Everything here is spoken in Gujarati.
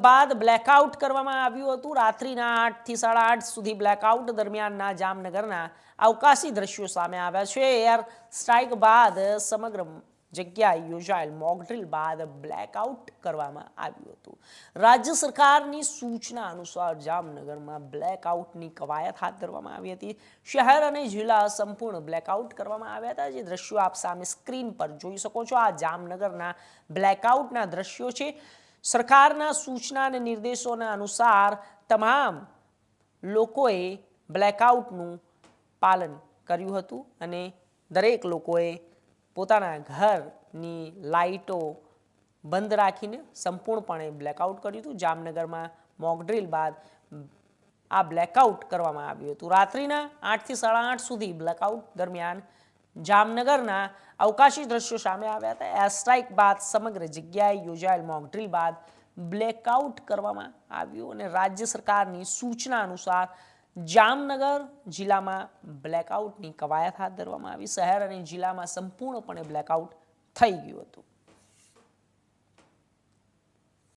બાદ બ્લેકઆઉટ કરવામાં આવ્યું હતું. રાત્રિના આઠથી સાડા આઠ સુધી બ્લેકઆઉટ દરમિયાનના જામનગરના અવકાશી દ્રશ્યો સામે આવ્યા છે. એર સ્ટ્રાઇક બાદ સમગ્ર જગ્યાએ યોજાયેલ મોકડ્રીલ બાદ બ્લેકઆઉટ કરવામાં આવ્યું હતું. રાજ્ય સરકારની સૂચના અનુસાર જામનગરમાં બ્લેકઆઉટની કવાયત હાથ ધરવામાં આવી હતી. શહેર અને જિલ્લા સંપૂર્ણ બ્લેકઆઉટ કરવામાં આવ્યા હતા. જે દ્રશ્યો આપ સામે સ્ક્રીન પર જોઈ શકો છો. આ જામનગરના બ્લેકઆઉટના દ્રશ્યો છે. સરકારના સૂચના અને નિર્દેશોના અનુસાર તમામ લોકોએ બ્લેકઆઉટનું પાલન કર્યું હતું અને દરેક લોકોએ પોતાના ઘરની લાઇટો બંધ રાખીને સંપૂર્ણપણે બ્લેકઆઉટ કર્યું હતું. જામનગરમાં મોકડ્રીલ બાદ આ બ્લેકઆઉટ કરવામાં આવ્યું હતું. રાત્રિના આઠથી સાડા આઠ સુધી બ્લેકઆઉટ દરમિયાન જામનગરના અવકાશી દ્રશ્યો સામે આવ્યા હતા. એરસ્ટ્રાઇક બાદ સમગ્ર જગ્યાએ યોજાયેલ મોકડ્રીલ બાદ બ્લેકઆઉટ કરવામાં આવ્યું અને રાજ્ય સરકારની સૂચના અનુસાર જામનગર જિલ્લામાં બ્લેકઆઉટની કવાયત હાથ ધરવામાં આવી. શહેર અને જિલ્લામાં સંપૂર્ણપણે બ્લેકઆઉટ થઈ ગયું હતું.